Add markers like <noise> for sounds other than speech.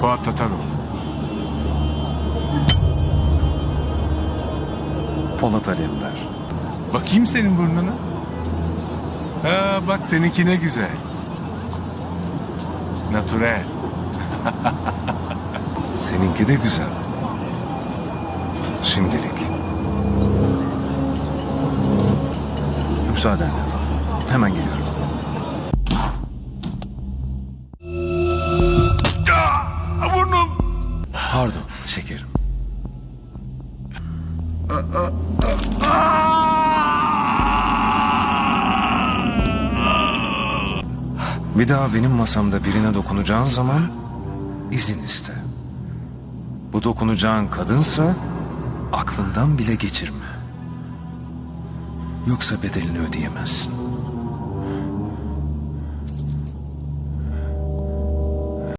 Fuat Tataroğlu. Polat Alemdar. Bakayım senin burnuna. Ha, bak seninki ne güzel. Natürel. <laughs> Seninki de güzel. Şimdilik. Müsaadenle. Hemen geliyorum. Pardon şekerim. Bir daha benim masamda birine dokunacağın zaman izin iste. Bu dokunacağın kadınsa aklından bile geçirme. Yoksa bedelini ödeyemezsin.